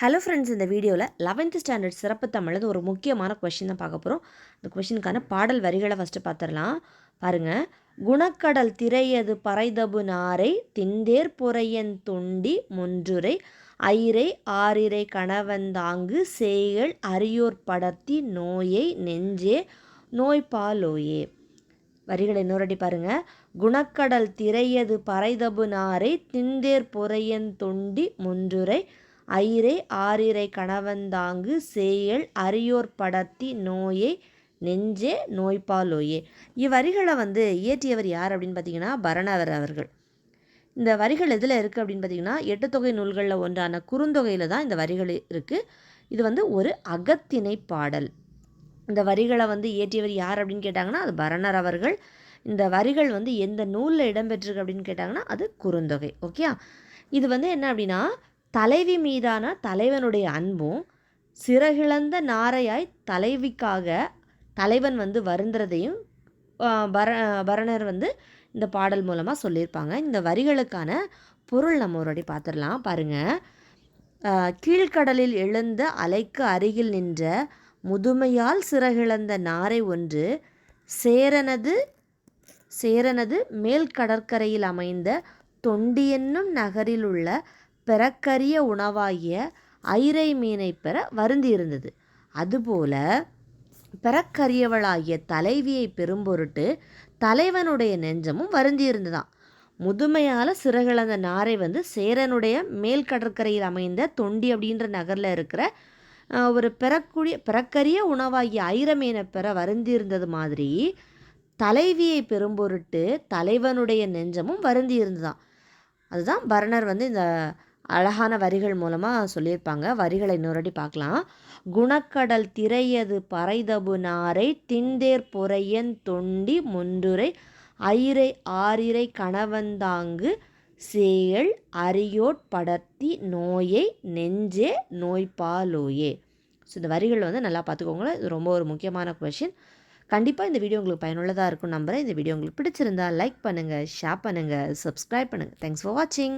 Hello friends இந்த வீடியோவில் eleventh standard சிறப்பு தமிழது ஒரு முக்கியமான கொஷின் தான் பார்க்க போகிறோம் இந்த கொஷினுக்கான பாடல் வரிகளை ஃபஸ்ட்டு பார்த்துடலாம் பாருங்கள் குணக்கடல் திரையது பறைதபு நாரை திண்டேர் புறையன் தொண்டி முன்றுரை ஐரை ஆறிரை கணவந்தாங்கு சேயல் அரியோர் படர்த்தி நோயை நெஞ்சே நோய்பாலோயே வரிகளை இன்னொருடி பாருங்க. குணக்கடல் திரையது பறைதபு நாரை திண்டேர் புறையன் தொண்டி முன்றுரை ஐரை ஆரிரை கணவந்தாங்கு சேயல் அரியோர் படத்தி நோயை நெஞ்சே நோய்பாலோயே இவ்வரிகளை வந்து இயற்றியவர் யார் அப்படின்னு பார்த்தீங்கன்னா பரணவர் அவர்கள். இந்த வரிகள் எதில் இருக்குது அப்படின்னு பார்த்தீங்கன்னா எட்டு தொகை நூல்களில் ஒன்றான குறுந்தொகையில் தான் இந்த வரிகள் இருக்குது இது வந்து ஒரு அகத்திணை பாடல். இந்த வரிகளை வந்து இயற்றியவர் யார் அப்படின்னு கேட்டாங்கன்னா அது பரணர் அவர்கள். இந்த வரிகள் வந்து எந்த நூலில் இடம்பெற்றிருக்கு அப்படின்னு கேட்டாங்கன்னா அது குறுந்தொகை. ஓகே இது வந்து என்ன அப்படின்னா தலைவி மீதான தலைவனுடைய அன்பும் சிறகிழந்த நாரையாய் தலைவிக்காக தலைவன் வந்து வருந்துறதையும் பர பரணர் வந்து இந்த பாடல் மூலமாக சொல்லியிருப்பாங்க. இந்த வரிகளுக்கான பொருள் நம்ம ஒரு பார்த்துடலாம் பாருங்கள் கீழ்கடலில் எழுந்த அலைக்கு அருகில் நின்ற முதுமையால் சிறகிழந்த நாரை ஒன்று சேரனது சேரனது மேல் கடற்கரையில் அமைந்த தொண்டி என்னும் நகரில் உள்ள பெறக்கரிய உணவாகிய ஐரை மீனை பெற வருந்தியிருந்தது. அதுபோல பெறக்கரியவளாகிய தலைவியை பெரும்பொருட்டு தலைவனுடைய நெஞ்சமும் வருந்தியிருந்ததாம். முதுமையால் சிறகிழந்த நாரை வந்து சேரனுடைய மேல் கடற்கரையில் அமைந்த தொண்டி அப்படின்ற நகரில் இருக்கிற ஒரு பெறக்கூடிய பிறக்கரிய உணவாகிய ஐரமீனை பெற வருந்தியிருந்தது மாதிரி தலைவியை பெரும்பொருட்டு தலைவனுடைய நெஞ்சமும் வருந்தியிருந்ததாம். அதுதான் பரணர் வந்து இந்த அழகான வரிகள் மூலமாக சொல்லியிருப்பாங்க. வரிகளை இன்னொருடி பார்க்கலாம். குணக்கடல் திரையது பறைதபு நாரை திண்டேர் பொறையன் தொண்டி முன்றுரை ஐரை ஆரிரை கணவந்தாங்கு சேயல் அரியோட் படர்த்தி நோயை நெஞ்சே நோய்பாலோயே. ஸோ இந்த வரிகள் வந்து நல்லா பார்த்துக்கோங்களேன். இது ரொம்ப ஒரு முக்கியமான கொஷின் கண்டிப்பாக இந்த வீடியோ உங்களுக்கு பயனுள்ளதாக இருக்கும் நம்புகிறேன் இந்த வீடியோ உங்களுக்கு பிடிச்சிருந்தா லைக் பண்ணுங்கள் ஷேர் பண்ணுங்கள் சப்ஸ்கிரைப் பண்ணுங்கள் தேங்க்ஸ் ஃபார் வாட்சிங்